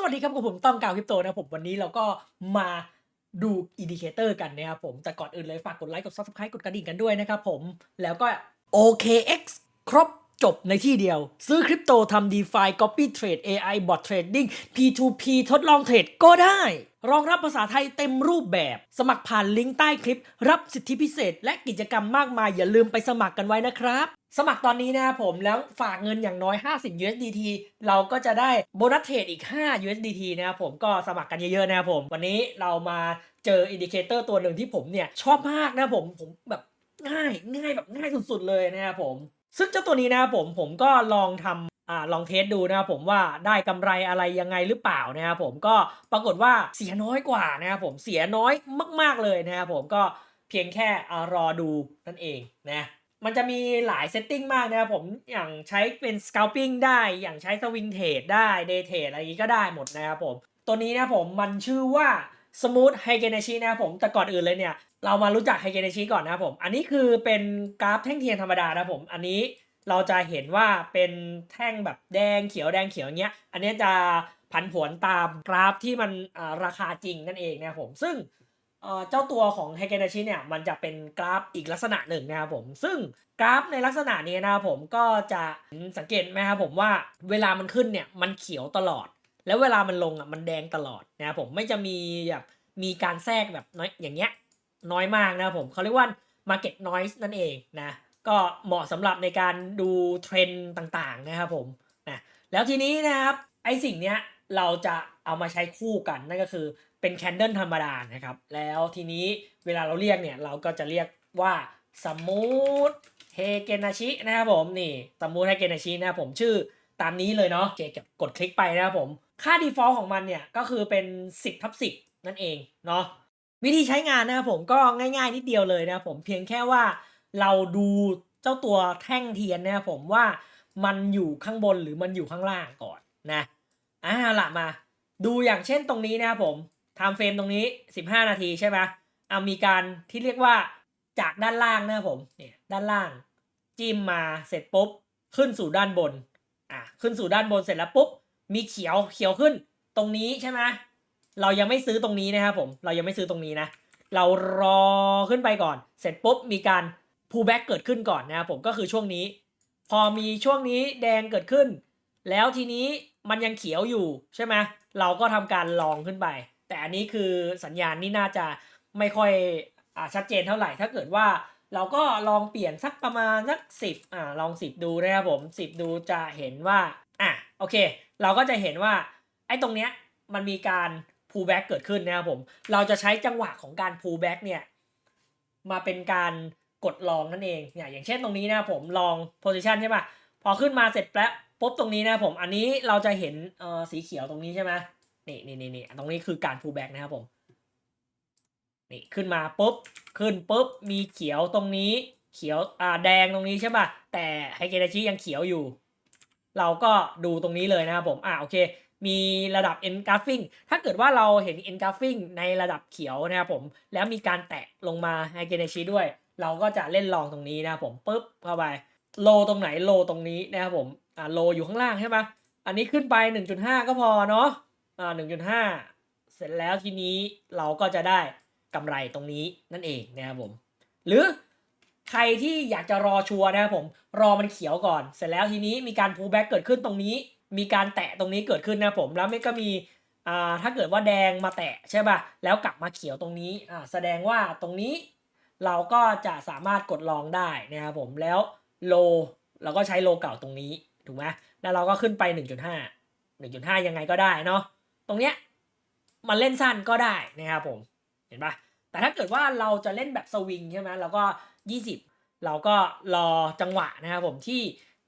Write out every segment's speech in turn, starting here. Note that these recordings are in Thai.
สวัสดีครับกับผมต้องกาวคริปโตนะผมวันนี้เราก็มาดูอินดิเคเตอร์กันนะครับผมแต่ก่อนอื่นเลยฝากกดไลค์กด Subscribe กดกระดิ่งกันด้วยนะครับผมแล้วก็ OKX ครบ จบในที่เดียว ซื้อคริปโตทำ DeFi Copy Trade AI Bot Trading P2P ทดลองเทรดก็ได้ รองรับภาษาไทยเต็มรูปแบบ สมัครผ่านลิงก์ใต้คลิป รับสิทธิพิเศษ และกิจกรรมมากมายอย่าลืมไปสมัครกันไว้นะครับ สมัครตอนนี้นะครับผมแล้วฝากเงินอย่างน้อย 50 USDT เราก็จะได้โบนัสเทรดอีก 5 USDT นะครับผมก็สมัครกันเยอะๆนะครับผมวันนี้เรามาเจออินดิเคเตอร์ตัวหนึ่งที่ผมเนี่ยชอบมากนะผมผมแบบง่ายง่ายแบบง่ายสุดๆเลยนะครับผม ซึ่งเจ้าตัวนี้นะครับผมผมก็ลองทำอ่าลองเทสดูนะครับผมว่าได้กำไรอะไรยังไงหรือเปล่านะครับผมก็ปรากฏว่าเสียน้อยกว่านะครับผมเสียน้อยมาก ๆเลยนะครับผมก็เพียงแค่อ่ารอดูนั่นเองนะมันจะมีหลายเซตติ้งมากนะครับผมอย่างใช้เป็น scalping ได้อย่างใช้ swing trade ได้ day trade อะไรอย่างนี้ก็ได้หมดนะครับผม ตัวนี้นะผมมันชื่อว่า Smooth h y g e n a c h i นะครับผมแต่ก่อนอื่นเลยเนี่ย เรามารู้จัก h y g e n a c h i ก่อนนะครับผม อันนี้คือเป็นกราฟแท่งเทียนธรรมดานะครับผม อันนี้เราจะเห็นว่าเป็นแท่งแบบแดงเขียวแดงเขียวเงี้ย อันนี้จะผันผวนตามกราฟที่มันราคาจริงนั่นเองนะครับผม ซึ่งเจ้าตัวของ h y g e n a c h i เนี่ยมันจะเป็นกราฟอีกลักษณะหนึ่งนะครับผม ซึ่งกราฟในลักษณะนี้นะครับผมก็จะสังเกตไหมครับผมว่าเวลามันขึ้นเนี่ยมันเขียวตลอด แล้วเวลามันลงอะมันแดงตลอดนะครับผมไม่จะมีแบบมีการแทรกแบบน้อยอย่างเงี้ยน้อยมากนะครับผมเขาเรียกว่า Market Noise นั่นเองนะก็เหมาะสำหรับในการดูเทรนด์ต่างๆนะครับผมนะแล้วทีนี้นะครับไอสิ่งเนี้ยเราจะเอามาใช้คู่กันนั่นก็คือเป็นแคนเดิลธรรมดานะครับ แล้วทีนี้เวลาเราเรียกเนี่ยเราก็จะเรียกว่าสมูทเฮเกนาชินะครับผมนี่สมูทเฮเกนาชินะครับผมชื่อ ตามนี้เลยเนาะเคกับกดคลิกไปนะครับผม ค่า default ของมันเนี่ย ก็คือเป็น 10ทับ10 นั่นเองเนาะวิธีใช้งานนะครับผมก็ง่ายๆ นิดเดียวเลยนะครับผมเพียงแค่ว่าเราดูเจ้าตัวแท่งเทียนนะครับผมว่ามันอยู่ข้างบนหรือมันอยู่ข้างล่างก่อนนะอ่าละมา ดูอย่างเช่นตรงนี้นะครับผมไทม์เฟรมตรงนี้ 15 นาทีใช่ไหมเอามีการที่เรียกว่าจากด้านล่างนะครับผมเนี่ยด้านล่างจิ้มมาเสร็จปุ๊บขึ้นสู่ด้านบน อะขึ้นสู่ด้านบนเสร็จแล้วปุ๊บมีเขียวเขียวขึ้นตรงนี้ใช่ไหมเรายังไม่ซื้อตรงนี้นะครับผมเรายังไม่ซื้อตรงนี้นะ เรารอขึ้นไปก่อน เสร็จปุ๊บมีการ pull back เกิดขึ้นก่อนนะครับผมก็คือช่วงนี้ พอมีช่วงนี้แดงเกิดขึ้น แล้วทีนี้มันยังเขียวอยู่ใช่ไหมเราก็ทำการลองขึ้นไป แต่อันนี้คือสัญญาณนี่น่าจะไม่ค่อยอชัดเจนเท่าไหร่ถ้าเกิดว่า เราก็ลองเปลี่ยนสักประมาณสักสิบอ่าลองสิบดูนะครับผมสิบดูจะเห็นว่าอะโอเค เราก็จะเห็นว่าไอ้ตรงเนี้ยมันมีการ pull back เกิดขึ้นนะครับผม เราจะใช้จังหวะของการ pull back เนี่ยมาเป็นการกดลองนั่นเองเนี่ยอย่างเช่นตรงนี้นะผมลอง position ใช่ปะพอขึ้นมาเสร็จแล้วปุ๊บตรงนี้นะผมอันนี้เราจะเห็นเอ่อสีเขียวตรงนี้ใช่ไหมนี่นี่นี่นี่ตรงนี้คือการ pull back นะครับผม นี่ขึ้นมาปุ๊บขึ้นปุ๊บมีเขียวตรงนี้เขียวอ่าแดงตรงนี้ใช่ป่ะแต่ไฮเกนาชิยังเขียวอยู่ เราก็ดูตรงนี้เลยนะครับผมอ่าโอเค มีระดับ engulfing ถ้าเกิดว่าเราเห็น engulfing ในระดับเขียวนะครับผมแล้วมีการแตะลงมาไฮเกนาชิด้วย เราก็จะเล่นลองตรงนี้นะครับผมปุ๊บเข้าไปโลตรงไหนโลตรงนี้นะครับผมอ่าโลอยู่ข้างล่างใช่ปะอันนี้ขึ้นไป 1.5 ก็พอเนาะอ่า1.5 เสร็จแล้วทีนี้เราก็จะได้ กำไรตรงนี้นั่นเองนะครับผม หรือใครที่อยากจะรอชัวร์นะครับผมรอมันเขียวก่อน เสร็จแล้วทีนี้มีการ pull back เกิดขึ้นตรงนี้ มีการแตะตรงนี้เกิดขึ้นนะครับผมแล้วไม่ก็มีอ่าถ้าเกิดว่าแดงมาแตะใช่ป่ะแล้วกลับมาเขียวตรงนี้อ่าแสดงว่าตรงนี้เราก็จะสามารถกดลองได้นะครับผมแล้วโลเราก็ใช้โลเก่าตรงนี้ถูกไหมแล้วเราก็ขึ้นไป 1.5 1.5 ยังไงก็ได้เนาะตรงเนี้ยมันเล่นสั้นก็ได้นะครับผม เห็นปะแต่ถ้าเกิดว่าเราจะเล่นแบบสวิงใช่ไหมเราก็ 20 เราก็รอจังหวะนะครับผมที่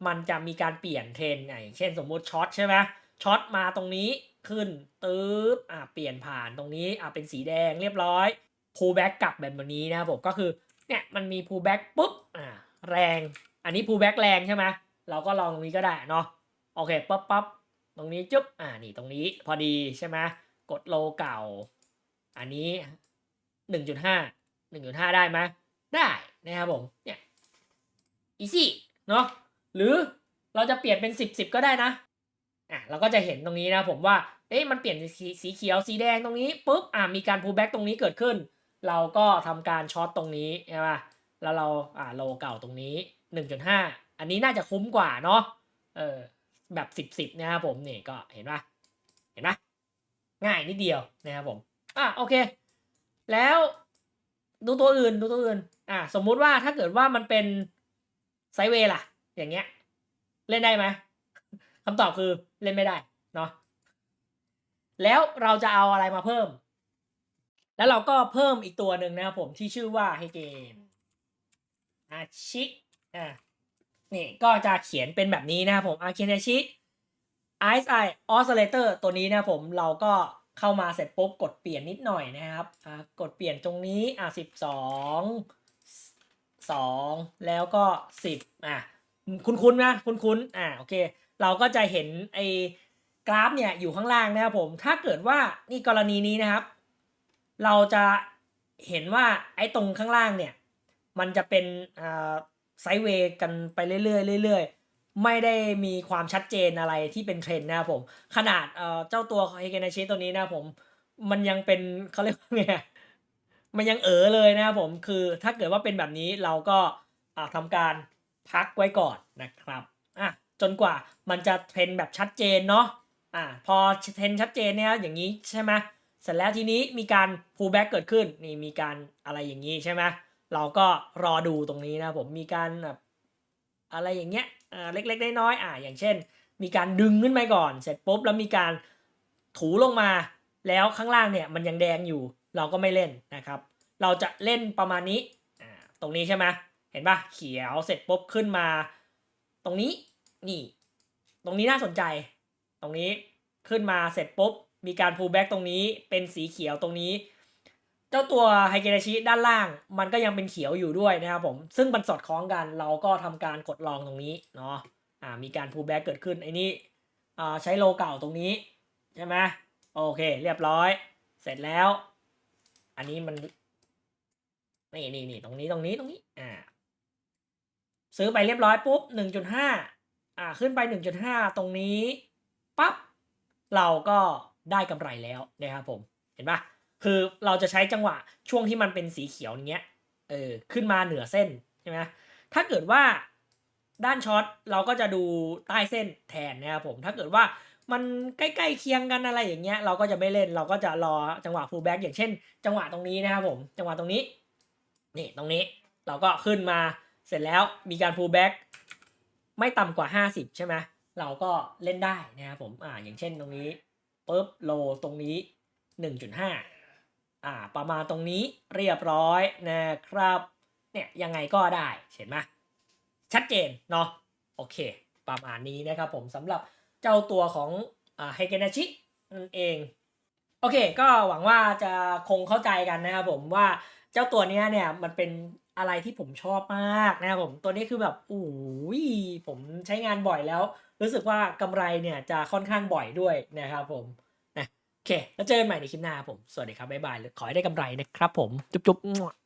มันจะมีการเปลี่ยนเทรนอย่างเช่นสมมุติช็อตใช่ไหมช็อตมาตรงนี้ขึ้นตื๊บอะเปลี่ยนผ่านตรงนี้อะเป็นสีแดงเรียบร้อย pull back กลับแบบนี้นะครับผมก็คือเนี่ยมันมี pull back ปุ๊บอะแรง อันนี้ pull back แรงใช่ไหมเราก็ลองตรงนี้ก็ได้เนาะโอเคปั๊บปั๊บตรงนี้จุ๊บอ่านี่ตรงนี้พอดีใช่ไหมกดโลเก่า อันนี้ หนึ่งจุดห้าหนึ่งจุดห้าได้ไหมได้นะครับผมเนี่ย easy เนาะหรือเราจะเปลี่ยนเป็นสิบสิบก็ได้นะอะเราก็จะเห็นตรงนี้นะผมว่าเอ๊ะมันเปลี่ยนสีสีเขียวสีแดงตรงนี้ปุ๊บอ่ามีการ pull back ตรงนี้เกิดขึ้น เราก็ทำการช็อตตรงนี้ใช่ป่ะแล้วเราอ่าโลเก่าตรงนี้ 1.5 อันนี้น่าจะคุ้มกว่าเนาะเออแบบ 10 10นะครับผมนี่ก็เห็นป่ะเห็นป่ะง่ายนิดเดียวนะครับผมอะโอเค แล้วดูตัวอื่นดูตัวอื่น อะสมมุติว่าถ้าเกิดว่ามันเป็นไซเวล่ะ อย่างเงี้ย เล่นได้ไหมคำตอบคือเล่นไม่ได้เนาะแล้วเราจะเอาอะไรมาเพิ่ม แล้วเราก็เพิ่มอีกตัวหนึ่งนะครับผมที่ชื่อว่าให้เกมอาชิอะนี่ก็จะเขียนเป็นแบบนี้นะครับผมอาเคินาชิ Ice Eye Oscillator ตัวนี้นะผมเราก็ เข้ามาเสร็จปุ๊บกดเปลี่ยนนิดหน่อยนะครับอ่ากดเปลี่ยนตรงนี้อะสิบสองสองแล้วก็สิบอะคุ้นๆนะคุ้นๆอะโอเค เราก็จะเห็นไอ้กราฟเนี่ยอยู่ข้างล่างนะครับผม ถ้าเกิดว่านี่กรณีนี้นะครับ เราจะเห็นว่าไอ้ตรงข้างล่างเนี่ย มันจะเป็นอ่าไซด์เวย์กันไปเรื่อยๆเรื่อยๆ ไม่ได้มีความชัดเจนอะไรที่เป็นเทรนด์นะครับผม ขนาดเอ่อเจ้าตัวเฮเกนาชิตัวนี้นะผม มันยังเป็นเขาเรียกว่าไงมันยังเออเลยนะครับผมคือถ้าเกิดว่าเป็นแบบนี้เราก็อ่าทำการพักไว้ก่อนนะครับอะจนกว่ามันจะเทรนแบบชัดเจนเนาะอะพอเทรนชัดเจนเนี่ยอย่างนี้ใช่ไหมเสร็จแล้วทีนี้มีการ pull back เกิดขึ้นนี่มีการอะไรอย่างนี้ใช่ไหมเราก็รอดูตรงนี้นะผมมีการแบบอะไรอย่างเงี้ย เล็กๆน้อยๆอ่าอย่างเช่น มีการดึงขึ้นไปก่อน เสร็จปุ๊บแล้วมีการถูลงมา แล้วข้างล่างเนี่ยมันยังแดงอยู่ เราก็ไม่เล่นนะครับ เราจะเล่นประมาณนี้อ่าตรงนี้ใช่ไหมเห็นปะเขียวเสร็จปุ๊บขึ้นมา ตรงนี้นี่ ตรงนี้น่าสนใจ ตรงนี้ขึ้นมาเสร็จปุ๊บมีการ pull back ตรงนี้เป็นสีเขียวตรงนี้ เจ้าตัวไฮเกเรชิด้านล่าง มันก็ยังเป็นเขียวอยู่ด้วยนะครับผมซึ่งมันสอดคล้องกันเราก็ทำการกดลองตรงนี้เนาะอ่ามีการ pull back เกิดขึ้นไอ้นี่อ่าใช้โลเก่าตรงนี้ใช่ไหมโอเค เรียบร้อย เสร็จแล้ว อันนี้มันนี่นี่นี่ตรงนี้ตรงนี้ตรงนี้อ่าซื้อไปเรียบร้อยปุ๊บหนึ่งจุดห้าอ่าขึ้นไปหนึ่งจุดห้าตรงนี้ปั๊บเราก็ได้กำไรแล้วนะครับผมเห็นปะ คือเราจะใช้จังหวะช่วงที่มันเป็นสีเขียวอย่างเงี้ยเออขึ้นมาเหนือเส้นใช่ไหมถ้าเกิดว่าด้านช็อตเราก็จะดูใต้เส้นแทนนะครับผมถ้าเกิดว่ามันใกล้ๆเคียงกันอะไรอย่างเงี้ยเราก็จะไม่เล่นเราก็จะรอจังหวะ pull back อย่างเช่น จังหวะตรงนี้นะครับผมจังหวะตรงนี้นี่ตรงนี้เราก็ขึ้นมาเสร็จแล้วมีการ pull back ไม่ต่ำกว่า 50 ใช่ไหมเราก็เล่นได้นะครับผมอ่าอย่างเช่นตรงนี้ปุ๊บโลตรงนี้ 1.5 อ่าประมาณตรงนี้เรียบร้อยนะครับเนี่ยยังไงก็ได้เห็นไหมชัดเจนเนาะโอเค ประมาณนี้นะครับผมสำหรับเจ้าตัวของอ่าเฮเกนาชินั่นเอง โอเค ก็หวังว่าจะคงเข้าใจกันนะครับผมว่าเจ้าตัวเนี้ยเนี่ยมันเป็นอะไรที่ผมชอบมากนะครับผมตัวนี้คือแบบโอ้ยผมใช้งานบ่อยแล้ว รู้สึกว่ากำไรเนี่ยจะค่อนข้างบ่อยด้วยนะครับผม โอเค แล้วเจอกันใหม่ในคลิปหน้าครับผม สวัสดีครับ บ๊ายบาย ขอให้ได้กำไรนะครับผม จุ๊บๆ